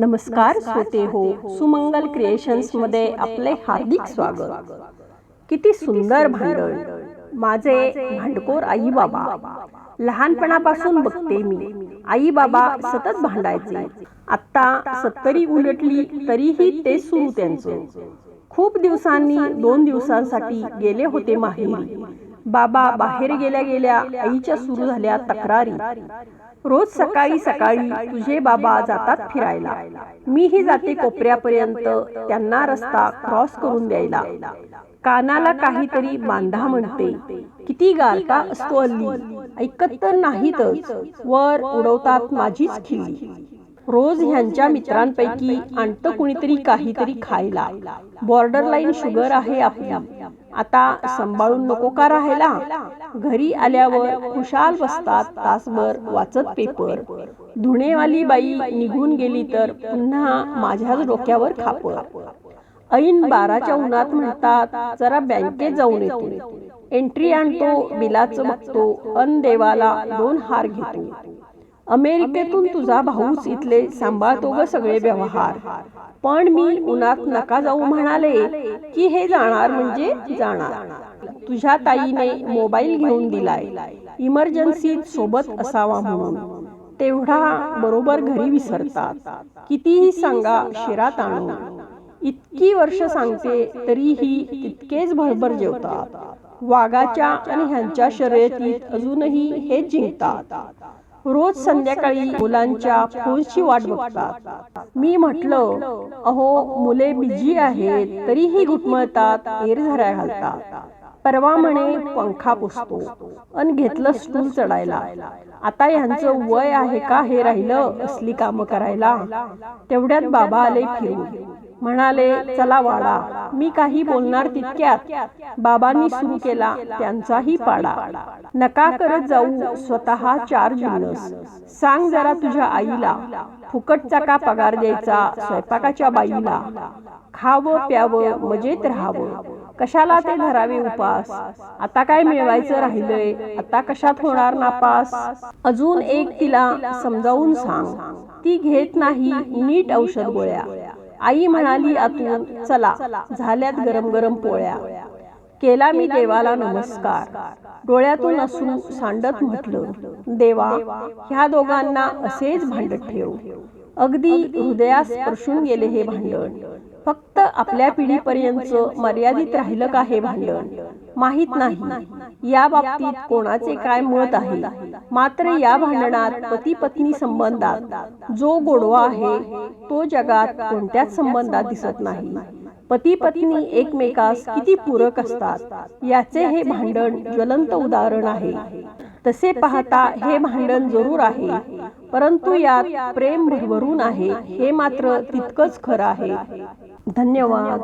नमस्कार श्रोते हो सुमंगल क्रिएशन्समध्ये आपले हार्दिक स्वागत. किती सुंदर भांडण. माझे भांडकोर आई बाबा. लहानपणापासून बघते मी. आई बाबा सतत भांडायचे. आत्ता सत्तरी उलटली तरीही ते सुरू त्यांचं. खूप दिवसांनी दोन दिवसांसाठी गेले होते माहेरी. बाबा बाहेर गेल्या गेल्या आईच्या सुरू झाल्या तक्रारी. रोज सकाळी सकाळी तुझे बाबा जातात फिरायला. मीही जाते कोपऱ्यापर्यंत त्यांना रस्ता क्रॉस करून द्यायला. कानाला काहीतरी बांधा म्हणते. किती गारटा असतो हल्ली ऐकत तर नाहीतच. वर उडवतात माझीच खिल्ली. रोज ह्यांच्या मित्रांपैकी आणतं कुणीतरी काहीतरी खायला. बॉर्डर लाईन शुगर आहे आपली. आता सांभाळून नको का राहायला? घरी आल्यावर खुशाल बसतात तासभर वाचत पेपर. धुणेवाली बाई निघून गेली तर पुन्हा माझ्याच डोक्यावर खापर ऐन बाराच्या उन्हात म्हणतात जरा बँकेत जाऊन येतो. एंट्री आणतो बिलाचं बघतो अन देवाला दोन हार घेतो. अमेरिकेतून तुझा भाऊच इथले सांभाळतो ग सगळे व्यवहार. पण मी उन्हात नका जाऊ म्हणाले. की हे जाणार म्हणजे जाणार. तुझ्या ताईने मोबाईल घेऊन दिलाय. इमर्जन्सीत सोबत असावा म्हणून. तेवढा बरोबर घरी विसरतात. कितीही सांगा शिरात आणू इतकी वर्ष सांगते तरीही तितकेच भरभर जेवतात. वाघाच्या आणि ह्यांच्या शर्यतीत अजूनही हे जिंकतात. रोज संध्याकाळी मुलांच्या फोनची वाट बघतात. मी म्हटलं अहो मुले बिजी आहेत तरीही घुटमळतात एरझऱ्या घालतात. परवा म्हणे पंखा पुसतो अन घेतलं स्टूल चढायला. आता यांचं वय आहे का हे राहिलं? असली कामं करायला. तेवढ्यात बाबा आले फिरून. म्हणाले चला वाडा मी काही बोलणार तितक्यात. बाबांनी सुरू केला त्यांचाही पाडा. नका करत जाऊ स्वतः चार जिन्नस सांग जरा तुझ्या आईला फुकटचा का पगार द्यायचा स्वयंपाकाच्या बाईला? खावं प्यावं मजेत राहावं. कशाला ते धरावे उपास? आता काय मिळवायचं राहिलंय? आता कशात होणार नापास? अजून एक तिला समजावून सांग. ती घेत नाही नीट औषध गोळ्या. आई म्हणाली आतून चला झाल्यात गरम गरम पोळ्या. केला मी देवाला नमस्कार. डोळ्यातून असून सांडत म्हटलं देवा ह्या दोघांना असेच भांडत ठेव. अगदी हृदयास स्पर्शून गेले हे भांडण. फक्त आपल्या पिढीपर्यंत मर्यादित राहिलं का हे भांडण? माहीत नाही. या बाबतीत कोणाचे काय मत आहे? मात्र या भांडणात पती पत्नी संबंधात जो गोडवा आहे तो जगात कोणत्याच संबंधात दिसत नाही. पती पत्नी एकमेकास किती पूरक असतात? याचे हे भांडण ज्वलंत उदाहरण आहे. तसे पाहता हे भांडण जरूर आहे. परंतु यात प्रेम भरभरून आहे. हे मात्र तितकंच खरं आहे. धन्यवाद.